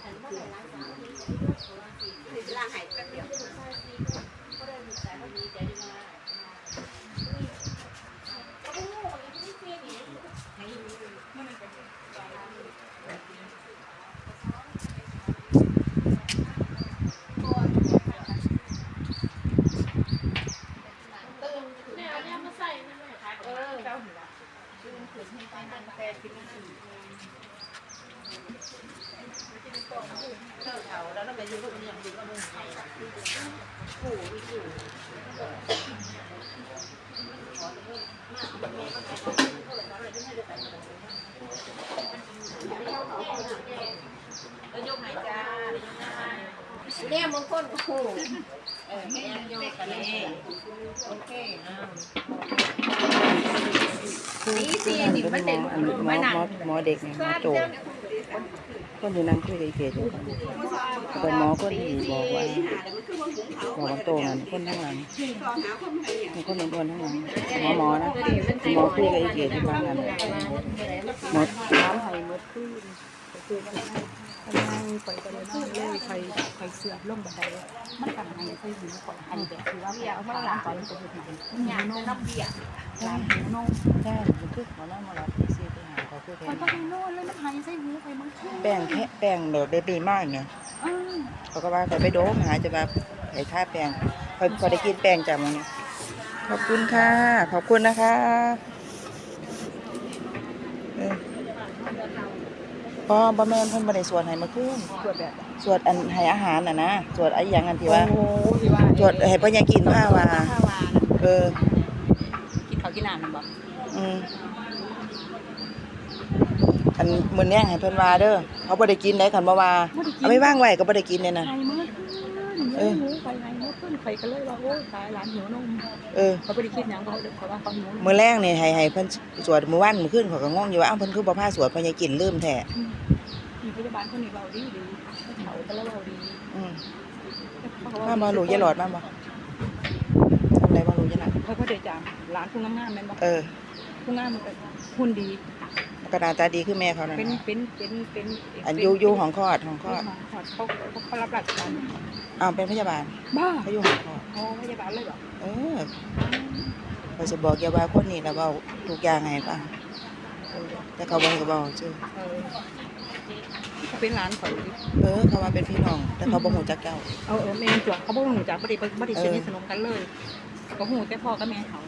เห็นว่าในล่างนี้มีลูกโซ่โบราณสี่ล่างไหนกันเนี่ยขึ้นไปดูใส่สีขอดูแต่ก็มีแต่ดีมาโอ้ยไม่ได้ใส่ดิไม่ได้ใส่ไม่ได้ใส่ เจ้าเขาแล้วเราไปยืนลูกยังดูก็มึงไงล่ะผู้วิจิวแล้วยกไหนจ้าแล้วยกหน้าเนี่ยมงคลโอ้โหเออให้ยังโยกันเลยโอเคอ้าวสีสีนี่มันเป็นอันนี้หมอหมอเด็กเนี่ยหมอโจ คนอยู่นั่งคุยกับไอเกดอยู่กันเป็นหมอคนที่บอกว่าหมอโตนั่นคนทั้างหลังมีคนอ้วนทั้างหลังหมอหมอนะหมอคุยกับไอเกดที่บ้านนั่นหมดน้ำไห้หมดคุย คุยกันนั่งไปกันเลยนั่งเลยใครใครเสือล่มบันไดมันต่างไห้ใครหิวก่อนไห้แบบคือว่าอยากมาหลังก่อนจะเป็นไงอยากจะน้ำเบียร์ร้านหิวนมใช่มันคือหมอนั่งมารับที่ซีไปหาเขาคือแพมันงก็ไปโน่นแล้วมันหายใส่หูไปมันขึ้นแป้งแค่แป้งแบบเบบี้มากเนี่ยเขาก็ว่าเขาไปโดมหาจะมาไอ้ท่าแป้งเขาเขาได้กินแป้งจากมันเนี่ยขอบคุณค่ะ ขอบคุณนะคะเออ พ่อบะแม่นเพิ่นบ่ได้สวดให้เมาขึ้นตรวจแบบสวดอันให้อาหารน่ะนะสวดไอ้หยังอันที่ว่าโอ้ที่ว่าสวดให้เพิ่นยังกินผ้าวาข้าวาเออ กินข้าวกินน้ำมันบ่อืมอันมื้อนี้ให้เพิ่นว่าเด้อเขาบ่ได้กินได้คันบ่ว่าเอาไปวางไว้ก็บ่ได้กินเนี่ยนะไข่เมื่อขึ้ นเออหมูไข่ไข่เมื่อขึ้นไข่ก็เลยว่าโอ้ยตายหลานหิวนมเออ เขาไม่ได้คิดหยังเขาเขาว่าเขาหิวนม มื้อแรกนี่ให้ให้เพิ่นสวดมื้อวันมื้อคืนเขาก็งงอยู่ว่าอ้าวเพิ่นคือบ่พาสวดเพิ่นยังกินลืมแท้มีพยาบาลคนนี้เบาดีดีเขาก็แล้วเบาดีอืมเขามาบ่ลูกยายหลอดมาบ่ทำไรบ่ลูกยายหลอดเขาก็เดือดจามร้านคุณงามๆแม่นบ่เออ คุณงามมันก็หุ่นดี ก็หน้าตาดีคือแม่เขานั่นเป็นน่ะเป็นเป็นเป็นอันอยู่อยู่ห้องคลอดห้องคลอดเขาเขาเขารับราชการอ้าวเป็นพยาบาลบ้าเขาอยู่ห้องคลอดเขาพยาบาลเลยเหรอเออเขาสิบอกอย่าว่าคนนี้แล้วเว้าทุกอย่างให้ฟังเออแต่เขาบ่ให้ก็บอกชื่อเออเขาเป็นร้านเขาเออ เขาว่าเป็นพี่น้อง แต่เขาบ่ฮู้จักเจ้า เออเออแม่จวกเขาบอกหนูจักบ่ได้บ่ได้สนิทสนมกันเลยเขาหูแต่พ่อกับแม่เขา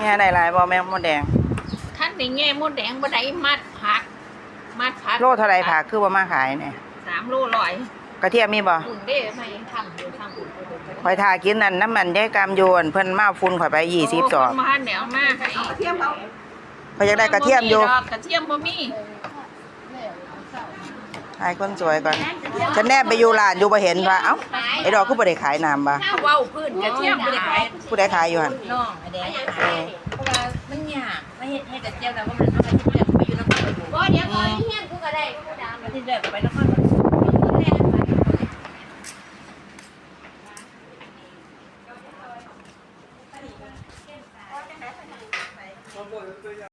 แม่ได้หลายบ่แม่มดแดงท่านในแง่มดแดงบ่ได้มัดผัก มัดผักโลเท่าไรผักคือบ่มาขายเนี่ยสามโลร้อยกระเทียมมีบ่อุ่นเด้ไม่ทำอยู่ทำอุ่นข่อยทากินนั่นน้ำมันยายกามโยนเพิ่นมาฝุ่นข่อยไป20จอกมาหันแนวมาให้เทียมเขา ข่อยอยากได้กระเทียมอยู่ดอกกระเทียมบ่มีถ่ายคนสวยก่อนฉันแนบไปอยู่ร้านอยู่บ่เห็นว่าเอ้าไอ้ดอกคือบ่ได้ขายน้ำบ่ถ้าเว้าพื้นกระเทียมบ่ได้ขายผู้ใดขายอยู่หั่นน้องไอ้แดงเออเพราะว่ามันยากไม่เฮ็ดให้กระเทียมแล้วว่ามันเอาไปที่เรียกไปอยู่นครปฐมบ่เดี๋ยวก่อนเฮียนกูก็ได้กูดามไปที่เรียกไปนครปฐม